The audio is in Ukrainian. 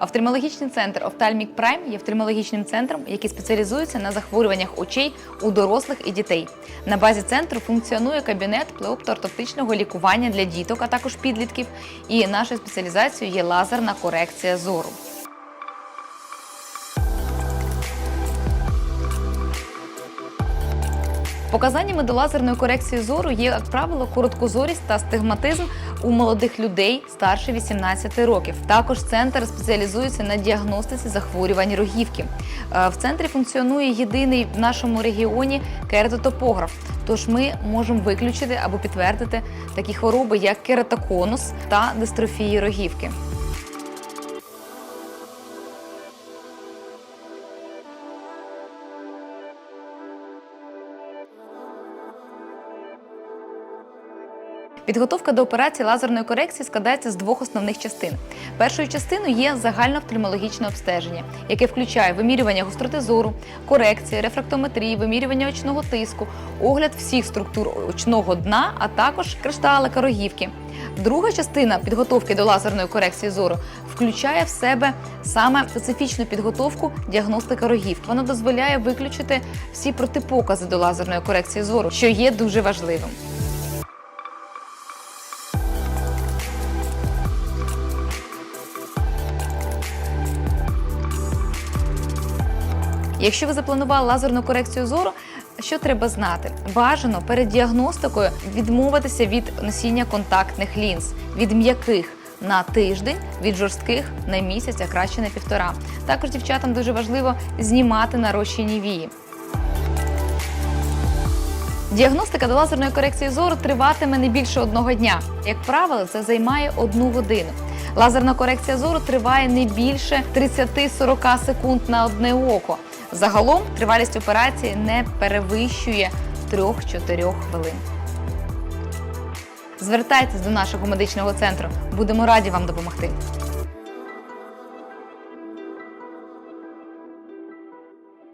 Офтальмологічний центр Офтальмік Прайм є офтальмологічним центром, який спеціалізується на захворюваннях очей у дорослих і дітей. На базі центру функціонує кабінет плеоптоортоптичного лікування для діток, а також підлітків. І нашою спеціалізацією є лазерна корекція зору. Показаннями до лазерної корекції зору є, як правило, короткозорість та стигматизм у молодих людей старше 18 років. Також центр спеціалізується на діагностиці захворювань рогівки. Е, В центрі функціонує єдиний в нашому регіоні кератотопограф. Тож ми можемо виключити або підтвердити такі хвороби, як кератоконус та дистрофії рогівки. Підготовка до операції лазерної корекції складається з двох основних частин. Першою частиною є загальноофтальмологічне обстеження, яке включає вимірювання гостроти зору, корекція, рефрактометрії, вимірювання очного тиску, огляд всіх структур очного дна, а також кришталика рогівки. Друга частина підготовки до лазерної корекції зору включає в себе саме специфічну підготовку діагностика рогівки. Вона дозволяє виключити всі протипокази до лазерної корекції зору, що є дуже важливим. Якщо ви запланували лазерну корекцію зору, що треба знати? Бажано перед діагностикою відмовитися від носіння контактних лінз, від м'яких на тиждень, від жорстких на місяць, а краще на півтора. Також дівчатам дуже важливо знімати нарощені вії. Діагностика до лазерної корекції зору триватиме не більше одного дня. Як правило, це займає одну годину. Лазерна корекція зору триває не більше 30-40 секунд на одне око. Загалом тривалість операції не перевищує 3-4 хвилин. Звертайтесь до нашого медичного центру. Будемо раді вам допомогти.